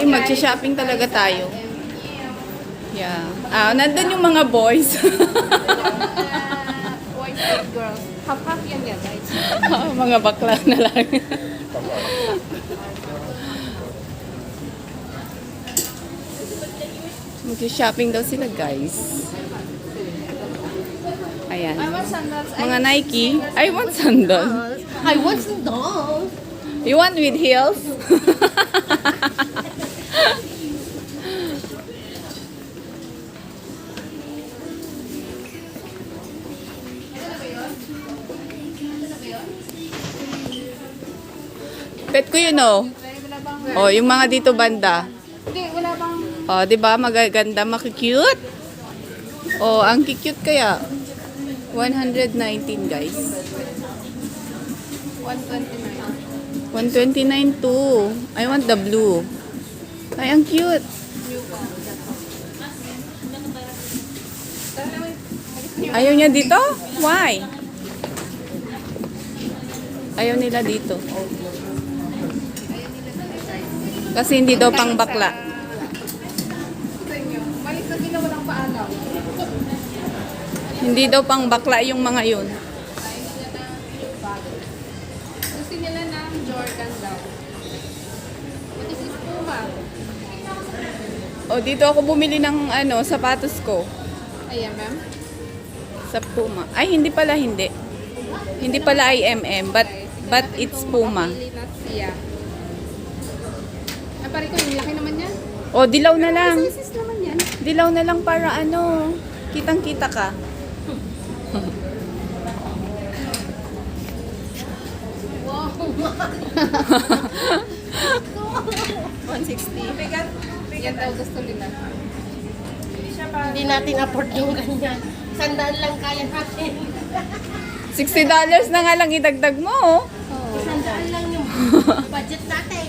Hindi, magsha-shopping talaga tayo. Yeah. Ah, nandun yung mga boys. Boys and girls. Half-half yan yan, guys. mga bakla na lang. Magsha-shopping daw sila, guys. Ayan. I want sandals. Mga Nike. I want sandals. I want dolls. You want with heels? Bet ko yun oh. Oh, yung mga dito banda. Hindi, wala bang... Oh, 'di ba? Magaganda, makikute. Oh, ang cute kaya. 119, guys. 129. 129 too. I want the blue. Ay, ang cute. Ayaw niya dito? Why? Ayaw nila dito. Kasi hindi daw pang bakla. Hindi daw pang bakla yung mga yun. Gusto nila ng Jordan daw. Is this Puma? O, dito ako bumili ng ano, sapatos ko. Ayan, ma'am. Sa Puma. Ay, hindi pala, hindi. Hindi pala IMM, but but it's Puma. Pili na siya. Pare ko, yung laki naman yan. O, dilaw na lang. Sizes naman yan. Dilaw na lang para ano, kitang-kita ka. Wow. 160. Bigat. Yan daw gusto nila. Hindi natin afford yung ganyan. Sandaan lang kaya natin. $60 na nga lang idagdag mo. oh. Sandaan lang yung budget natin.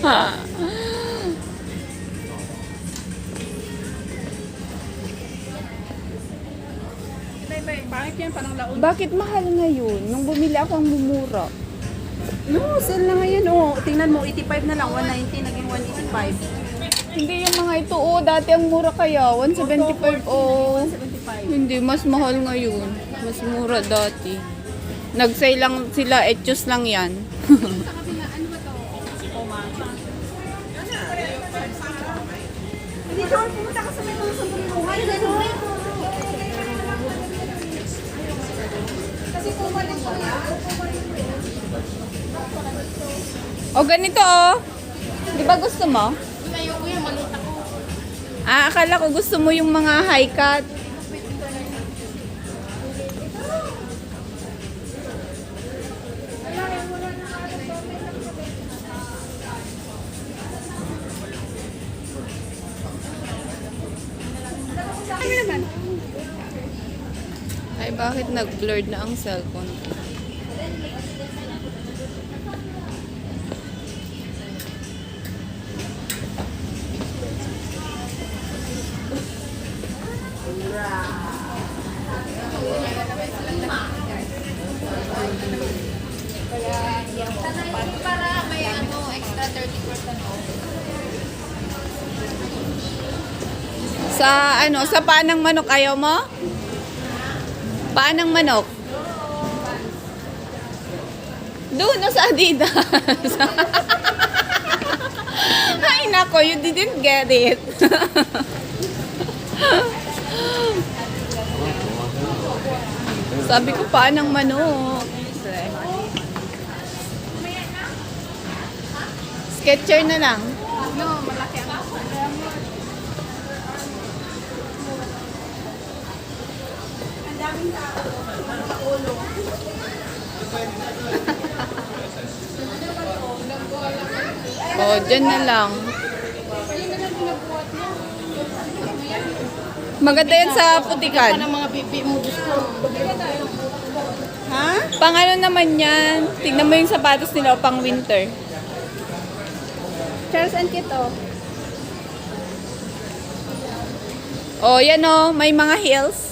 Ha. Bakit yan? Parang laon. Bakit mahal ngayon? Nung bumili ako ang mumura. No, sale na ngayon. Oh, tingnan mo, 85 na lang. 190, naging 185. Hindi yung mga ito, oh, dati ang mura kaya. 175, oh. 175. Hindi, mas mahal ngayon. Mas mura dati. Nag-sale lang sila, etchos lang yan. Ano? Puma. Hindi, Joel, pumunta ka sa may O, ganito, oh. Di ba gusto mo? Ayoko yung maluta ko. Ah, akala ko gusto mo yung mga high cut. Bakit nag-blurred na ang cellphone ko? Para may ano, extra 30% off. Sa ano, sa panang manok ayaw mo? Panang manok. Doon no, sa Adidas. Ay nako, you didn't get it. Sabi ko panang manok. Sketcher na lang. Oh, dyan na lang. Maganda yan sa putikan. Ano mga bibi mo, ko. Ha? Pang ano naman yan? Tignan mo yung sapatos nila o pang winter. Charles and Kit, oh. Oh, yan oh, may mga heels.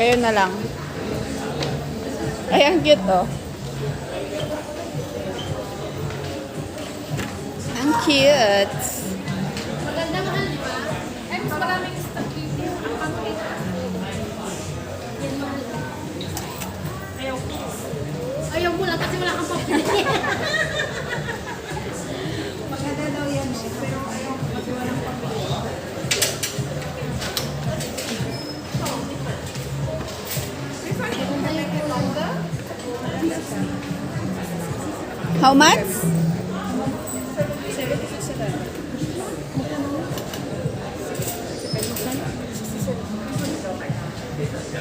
Kayo na lang. Ay, ang cute oh. Ang cute. Maganda mahal, di ba? Ay, mas maraming stock. Ang pangkit. Yan mahal. Ayaw. Ayaw mo lang kasi wala kang pabili. How much?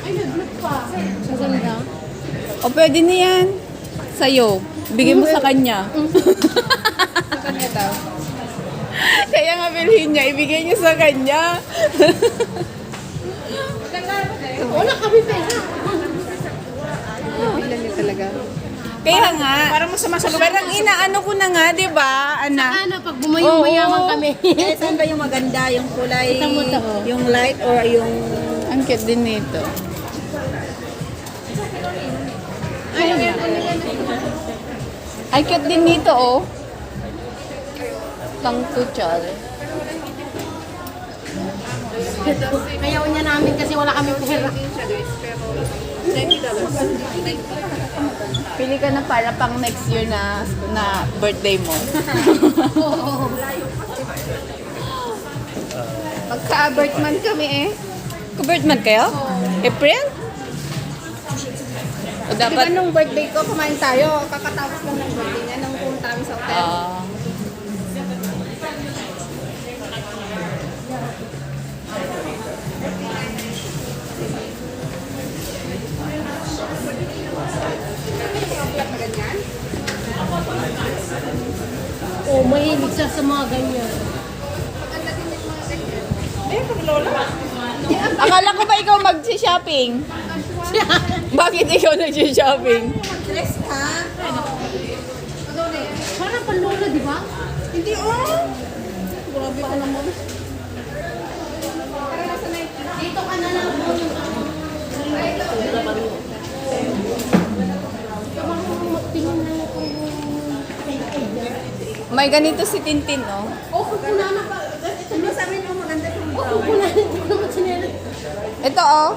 Ay, nag-look pa. Maganda. O pwede na yan. Sa'yo. Bigay mo sa kanya. Sa kanya daw. Kaya nga bilhin niya, ibigay niya sa kanya. Wala kami pera. Bilan niya talaga. Kaya nga. Parang masama sa Parang inaano ko na nga, di ba? Ana. Ano, pag bumayong-mayaman Oo. kami. Eh, saan ba yung maganda? Yung kulay, Kita mo to, oh. yung light or yung... Ang cute din nito. Ay, ano cute din nito, oh. Pang tuchal. Ayaw niya namin kasi wala kami pera. Pili ka na para pang next year na na birthday mo. Magka-birthman kami eh. Ka-birthman kayo? April? O Diba dapat... nung birthday ko, kumain tayo. Kakatapos lang ng birthday niya nung pumunta kami sa hotel. Ah. Siya sa mga ganyan. Akala ko ba ikaw mag-shopping? Bakit ikaw nag-shopping? Dress ka? Parang panlola, di ba? Hindi, oh! Grabe ka naman. Dito ka na lang po yung ano. Tingnan na kung... May ganito si Tintin, oh. Oh, kukunan na pa. Ano sa amin mo maganda yung Oh, kukunan. Hindi ko naman sinela. Ito, oh.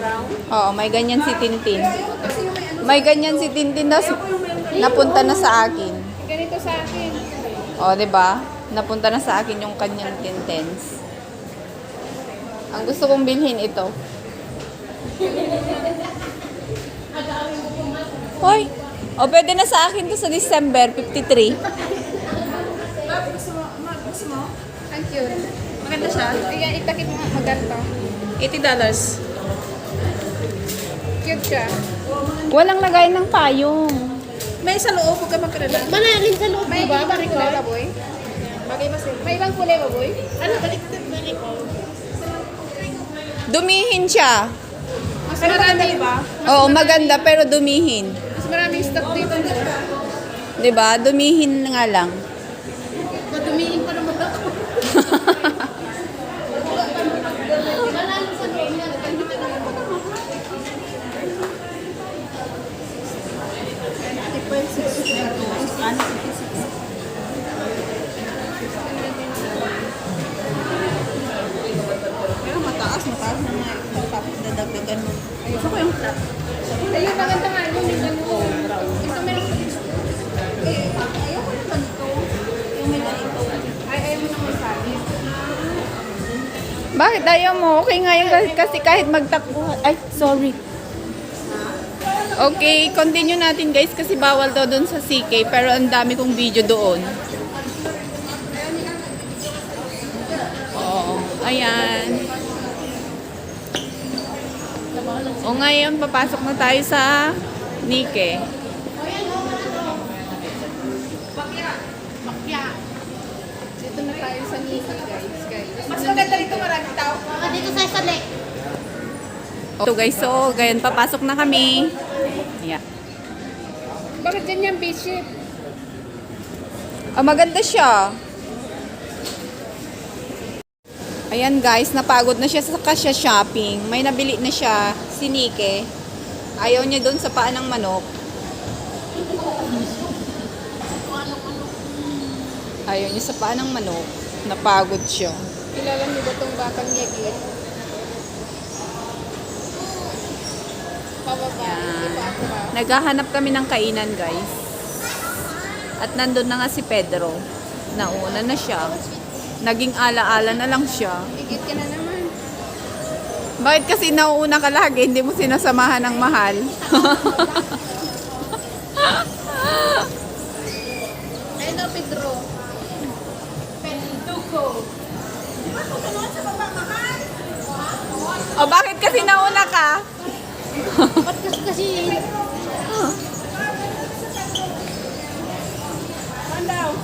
brown? Oo, may ganyan si Tintin. Yung may ganyan si Tintin na napunta na sa akin. ganito sa akin. O, di ba? Napunta na sa akin yung kanyang Tintens. Ang gusto kong bilhin ito. Hoy! O, pwede na sa akin to sa December 53. Ma'am, gusto mo? Ma'am, gusto mo? Ang cute. Maganda siya? Ayan, itakip mo nga maganda. $80. Cute siya. Walang lagay ng payong. May sa loob, huwag ka magkalala. Manalin sa loob, May di ba? ibang kulay ba, boy? Bagay ba sa'yo? May ibang kulay ba, boy? Ano, balik, balik. Dumihin siya. Mas marami ba? Oo, maganda pero dumihin. Maraming stock dito. 'Di ba? Dumihin nga lang. Madumiin pa naman ako. Pero mataas, mataas na nga. Tapos dadagdagan mo. Ayun, ko yung flat. Ayun, maganda nga. Yung ganito. Ito meron sa Eh, ayaw ko yung ganito. Yung may ganito. Ay, ayaw mo naman sa. Bakit ayaw mo? Okay nga yung kasi kahit magtakbo. Ay, sorry. Okay, continue natin guys kasi bawal daw doon sa CK pero ang dami kong video doon. Oo, ayan. O ngayon, papasok na tayo sa Nike. Bakya. Dito na tayo sa Nike, guys. guys. Mas maganda rito maraming tao. Dito sa sali. So guys, so ngayon papasok na kami. Yeah. Bakit ganyan, bishop? Ah, maganda siya. Ayan guys, napagod na siya sa kasya shopping. May nabili na siya. Si Nike, ayaw niya doon sa paa ng manok. Ayaw niya sa paa ng manok. Napagod siya. Kilala niyo ba itong batang yagit? Pababa. Naghahanap kami ng kainan, guys. At nandun na nga si Pedro. Nauna na siya. Naging ala-ala na lang siya. Igit ka na naman. Bakit kasi nauuna ka lagi, hindi mo sinasamahan ng mahal? Pedro. Pedro. o bakit kasi nauna ka? Ba't kasi kasi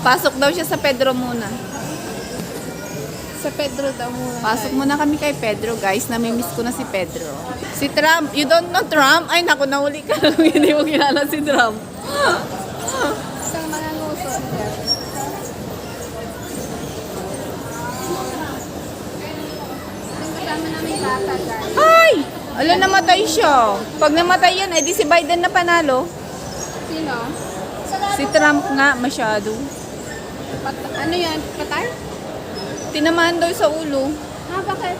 Pasok daw siya sa Pedro muna. Sa Pedro daw muna. Pasok muna kami kay Pedro, guys. Namimiss ko na si Pedro. Si Trump. You don't know Trump? Ay, naku, nahuli ka. hindi mo kilala si Trump. Isang mga. Yung kasama namin bata, guys. Ay! Ala, namatay siya. Pag namatay yan, edi si Biden na panalo. Sino? Si Trump nga, masyado. Pat- ano yan? Patay? Tinamaan daw sa ulo. Ah, bakit?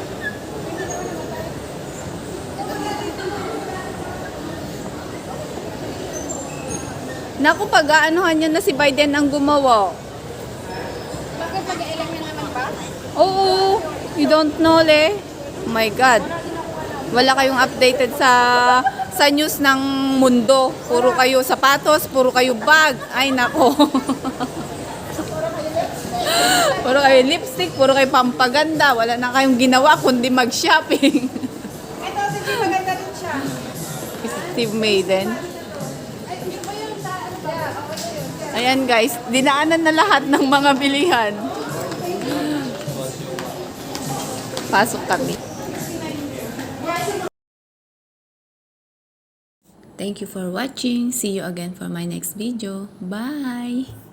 Naku, pag-aanuhan niya na si Biden ang gumawa. Bakit mag-ilang yan naman ba? Oo, you don't know, le. Oh my God. Wala kayong updated sa sa news ng mundo. Puro kayo sapatos, puro kayo bag. Ay, nako. kayo lipstick, puro kayo pampaganda. Wala na kayong ginawa kundi mag-shopping. Ito, sige, maganda din siya. Steve Maiden. Ayan guys, dinaanan na lahat ng mga bilihan. Pasok kami. Thank you for watching. See you again for my next video. Bye!